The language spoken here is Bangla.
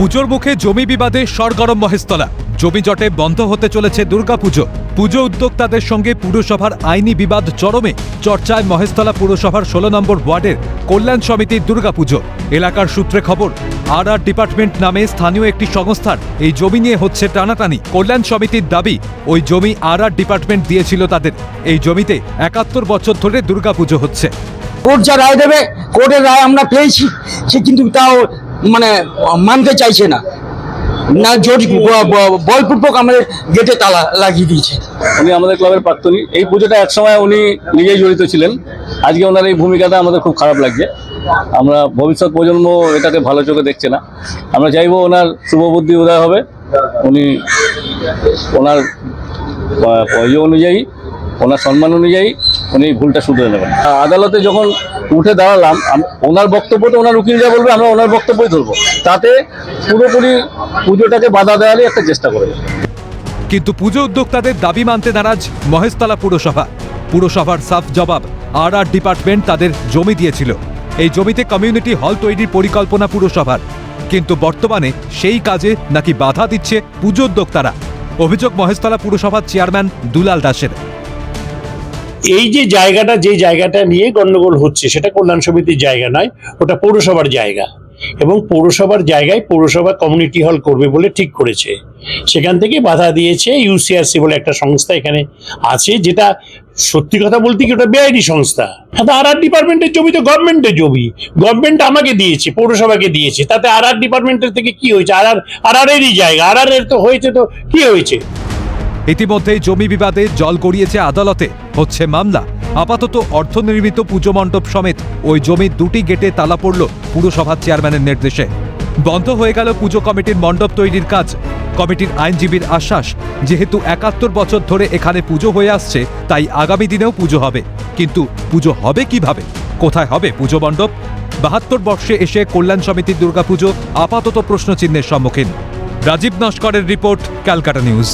পুজোর মুখে জমি বিবাদে সরগরম মহেশতলা। জমি জটে বন্ধ হতে চলেছে দুর্গাপুজো পুজো। উদ্যোক্তাদের সঙ্গে পুরসভার আইনি বিবাদ চরমে চর্চায় মহেশতলা পুরসভার ষোলো নম্বর ওয়ার্ডের কল্যাণ সমিতির দুর্গাপুজো এলাকার সূত্রে খবর, আর আর ডিপার্টমেন্ট নামে স্থানীয় একটি সংস্থার এই জমি নিয়ে হচ্ছে টানাটানি। কল্যাণ সমিতির দাবি, ওই জমি আর আর ডিপার্টমেন্ট দিয়েছিল তাদের। এই জমিতে একাত্তর বছর ধরে দুর্গাপুজো হচ্ছে। কোর্ট যা রায় দেবে, কোর্টের রায় আমরা পেয়েছি। সে কিন্তু তাও মানে মানতে চাইছে না। না জোর বলপূর্বক আমাদের গেটে তালা লাগিয়ে দিয়েছে। উনি আমাদের ক্লাবের প্রাক্তনী। এই পুজোটা একসময় উনি নিজেই জড়িত ছিলেন। আজকে ওনার এই ভূমিকাটা আমাদের খুব খারাপ লাগছে। আমরা ভবিষ্যৎ প্রজন্ম এটাকে ভালো চোখে দেখছে না। আমরা চাইব ওনার শুভবুদ্ধি উদয় হবে। উনি ওনার অনুযায়ী ওনার সম্মান অনুযায়ী উনি ভুলটা শুধরে নেবেন। আদালতে যখন উঠে দাঁড়ালাম ওনার বক্তব্য তো ওনার উকিল যা বলবে, আমরা ওনার বক্তব্যই ধরবো। তাতে পুরোপুরি পুজোটাকে বাধা দেওয়ারই একটা চেষ্টা করে। কিন্তু পুজো উদ্যোক্তাদের দাবি মানতে নারাজ মহেশতলা পুরসভা। পুরসভার সাফ জবাব আর আর ডিপার্টমেন্ট তাদের জমি দিয়েছিল। এই জমিতে কমিউনিটি হল তৈরির পরিকল্পনা পুরসভার। কিন্তু বর্তমানে সেই কাজে নাকি বাধা দিচ্ছে পুজো উদ্যোক্তারা। অভিযোগ মহেশতলা পুরসভার চেয়ারম্যান দুলাল দাসের। এই যে জায়গাটা যে জায়গাটা নিয়ে গন্ডগোল হচ্ছে, সেটা কল্যাণ সমিতির জায়গা নয়, ওটা পৌরসভার জায়গা। এবং পৌরসভার জায়গায় পৌরসভা কমিউনিটি হল করবে বলে ঠিক করেছে। সেখান থেকে বাধা দিয়েছে ইউসিআরসি বলে একটা সংস্থা এখানে আছে, যেটা সত্যি কথা বলতে কি ওটা বেআইনি সংস্থা। আর আর ডিপার্টমেন্টের জমি তো গভর্নমেন্টের জমি। গভর্নমেন্ট আমাকে দিয়েছে, পৌরসভাকে দিয়েছে। তাতে আর আর ডিপার্টমেন্টের থেকে কি হয়েছে? আর আর আর এরই জায়গা, আর আর এর তো হয়েছে তো কি হয়েছে? ইতিমধ্যেই জমি বিবাদে জল গড়িয়েছে আদালতে, হচ্ছে মামলা। আপাতত অর্থনির্মিত পুজো মণ্ডপ সমেত ওই জমির দুটি গেটে তালা পড়ল পুরসভার চেয়ারম্যানের নির্দেশে। বন্ধ হয়ে গেল পুজো কমিটির মণ্ডপ তৈরির কাজ। কমিটির আইনজীবীর আশ্বাস, যেহেতু একাত্তর বছর ধরে এখানে পুজো হয়ে আসছে, তাই আগামী দিনেও পুজো হবে। কিন্তু পুজো হবে কীভাবে? কোথায় হবে পুজো মণ্ডপ? বাহাত্তর বর্ষে এসে কল্যাণ সমিতির দুর্গাপুজো আপাতত প্রশ্নচিহ্নের সম্মুখীন। রাজীব নস্করের রিপোর্ট, ক্যালকাটা নিউজ।